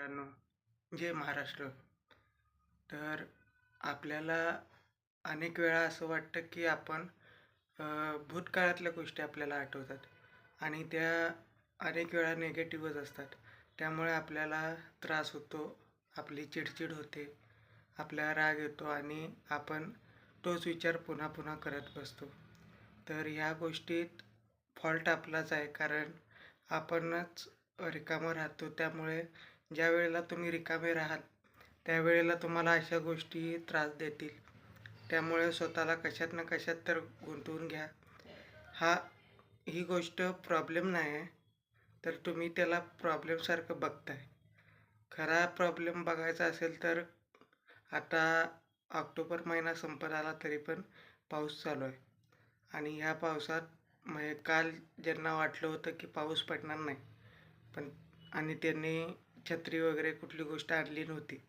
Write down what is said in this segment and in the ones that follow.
मित्रांनो जय महाराष्ट्र. तर आपल्याला अनेक वेळा असं वाटतं की आपण भूतकाळातल्या गोष्टी आपल्याला आठवतात आणि त्या अनेक वेळा निगेटिव्हच असतात. त्यामुळे आपल्याला त्रास होतो आपली चिडचिड होते आपल्याला राग येतो आणि आपण तोच विचार पुन्हा पुन्हा करत बसतो. तर ह्या गोष्टीत फॉल्ट आपलाच आहे कारण आपणच रिकामं राहतो. त्यामुळे ज्या वेळेला तुम्ही रिकामे राहाल त्यावेळेला तुम्हाला अशा गोष्टी त्रास देतील. त्यामुळे स्वतःला कशात ना कशात तर गुंतवून घ्या. हा ही गोष्ट प्रॉब्लेम नाही आहे तर तुम्ही त्याला प्रॉब्लेमसारखं बघताय. खरा प्रॉब्लेम बघायचा असेल तर आता ऑक्टोबर महिना संपत आला तरी पण पाऊस चालू आहे. आणि ह्या पावसात म्हणजे काल ज्यांना वाटलं होतं की पाऊस पडणार नाही पण आणि त्यांनी छत्री वगैरे कुठली गोष्ट आणली नव्हती.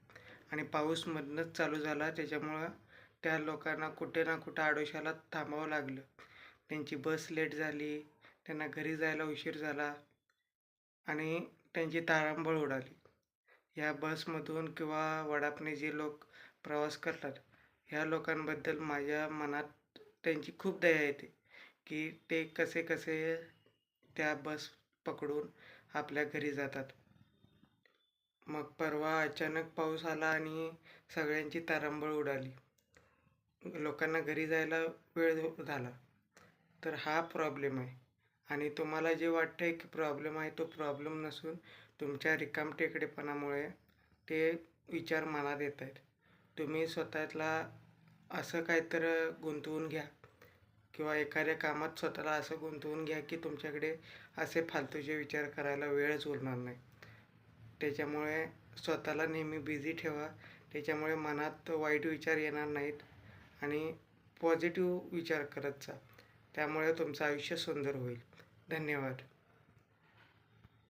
आणि पाऊस मधनंच चालू झाला. त्याच्यामुळं त्या लोकांना कुठे ना कुठं आडोशाला थांबावं लागलं. त्यांची बस लेट झाली. त्यांना घरी जायला उशीर झाला. आणि त्यांची तारांबळ उडाली. ह्या बसमधून किंवा वडापने जे लोक प्रवास करतात ह्या लोकांबद्दल माझ्या मनात त्यांची खूप दया येते की ते कसे कसे त्या बस पकडून आपल्या घरी जातात. मग परवा अचानक पाऊस आला आणि सगळ्यांची तारांबळ उडाली. लोकांना घरी जायला वेळ झाला. तर हा प्रॉब्लेम आहे. आणि तुम्हाला जे वाटतं आहे की प्रॉब्लेम आहे तो प्रॉब्लेम नसून तुमच्या रिकामटेकडेपणामुळे ते विचार मनात येत आहेत तुम्ही स्वतःला असं काहीतर गुंतवून घ्या किंवा एखाद्या कामात स्वतःला असं गुंतवून घ्या की तुमच्याकडे असे फालतूचे विचार करायला वेळच उरणार नाही. त्याच्यामुळे स्वतःला नेहमी बिझी ठेवा. त्याच्यामुळे मनात वाईट विचार येणार नाहीत आणि पॉझिटिव्ह विचार करत जा. त्यामुळे तुमचं आयुष्य सुंदर होईल. धन्यवाद.